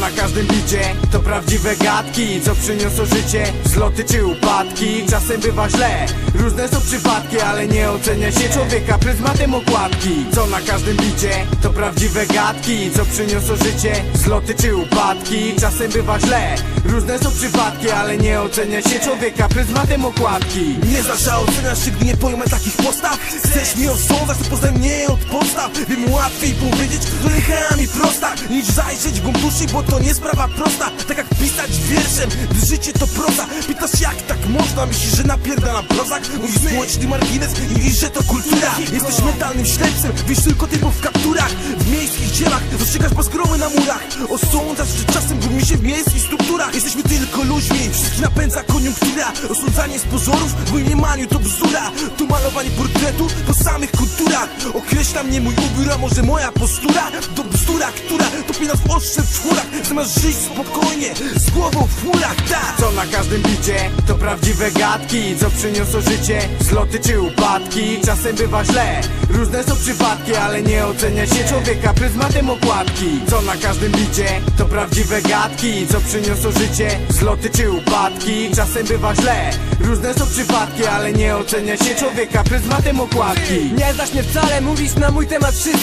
na każdym bicie. To prawdziwe gadki Co przyniosą życie, zloty czy upadki Czasem bywa źle, różne są przypadki Ale nie ocenia się człowieka pryzmatem okładki. Co na każdym bicie to prawdziwe gadki Co przyniosą życie, zloty czy upadki Czasem bywa źle, różne są przypadki Ale nie ocenia się człowieka pryzmatem okładki. Nie zasza oceniasz się, gdy nie pojmę takich postaw. Chcesz mnie osądzać, to poznaj mnie od podstaw Wiem łatwiej powiedzieć, lechami prosta Niż zajrzeć w głąb duszy, bo to nie sprawa prosta. Tak jak pisać wierszem, gdy życie to proza. Pytasz jak tak można, myślisz, że napierdalam prozak? Mówisz społeczny margines i że to kultura. Jesteś mentalnym ślepcem, wiesz tylko typów w kapturach. W miejskich dziełach, dostrzegasz bazgromy na murach. Osądzasz, że czasem gubimy się w miejskich strukturach. Jesteśmy tylko ludźmi, wszystkich napędza koniunktura. Osądzanie z pozorów, w mniemaniu to bzdura. Tu malowanie portretu po samych kulturach. Określa mnie mój ubiór, może moja postura? To bzdura, która topi nas w ostrze w czwórach Zamiast żyć spokojnie, z głową w chmurach, tak. Co na każdym bicie to prawdziwe gadki. Co przyniosą życie, zloty czy upadki. Czasem bywa źle, różne są przypadki Ale nie ocenia się człowieka pryzmatem okładki. Co na każdym bicie to prawdziwe gadki. Co przyniosą życie, zloty czy upadki. Czasem bywa źle, różne są przypadki Ale nie ocenia się człowieka pryzmatem okładki. Nie znasz mnie wcale, mówisz na mój temat wszystko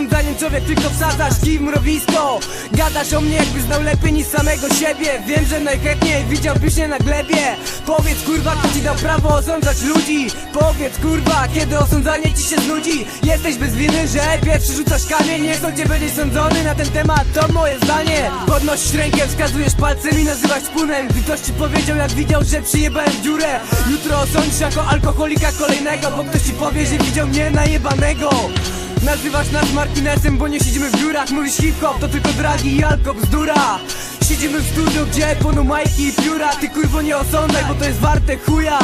Osądzaniem człowiek tylko wsadzasz kij w mrowisko. Gadasz o mnie jakby znał lepiej niż samego siebie. Wiem, że najchętniej widziałbyś mnie na glebie. Powiedz kurwa, kto ci dał prawo osądzać ludzi? Powiedz kurwa, kiedy osądzanie ci się znudzi? Jesteś bez winy, że pierwszy rzucasz kamień. Nie cię będziesz sądzony na ten temat, to moje zdanie. Podnosisz rękę, wskazujesz palcem i nazywasz szpunem Gdy ktoś ci powiedział jak widział, że przyjebałem w dziurę. Jutro osądzisz jako alkoholika kolejnego Bo ktoś ci powie, że widział mnie najebanego Nazywasz nas marginesem, bo nie siedzimy w biurach Mówisz hip-hop, to tylko dragi i alko bzdura Siedzimy w studiu, gdzie płoną majki i pióra. Ty kurwo nie osądzaj, bo to jest warte chuja.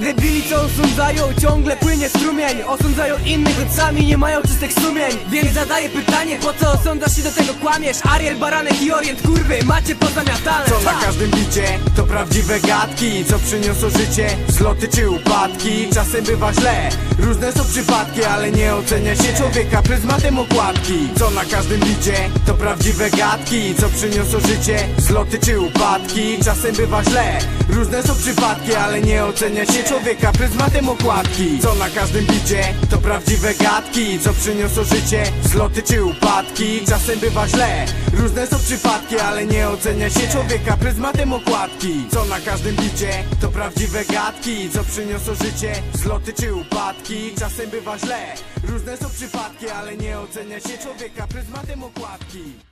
Debili co osądzają, ciągle płynie strumień. Osądzają innych, choć sami nie mają czystych sumień. Więc zadaję pytanie, po co osądzasz się do tego kłamiesz? Ariel, Baranek i Orient, kurwy, macie pozamiatane Co na Ha! każdym bicie to prawdziwe gadki. Co przyniosą życie, zloty czy upadki? Czasem bywa źle, różne są przypadki Ale nie ocenia się człowieka pryzmatem okładki. Co na każdym bicie to prawdziwe gadki. Co przyniosą życie, zloty czy upadki Czasem bywa źle, różne są przypadki Ale nie ocenia się człowieka pryzmatem okładki. Co na każdym bicie to prawdziwe gadki. Co przyniosą życie, zloty czy upadki Czasem bywa źle, różne są przypadki Ale nie ocenia się człowieka pryzmatem okładki. Co na każdym bicie to prawdziwe gadki. Co przyniosą życie, zloty czy upadki Czasem bywa źle, różne są przypadki Ale nie ocenia się człowieka pryzmatem okładki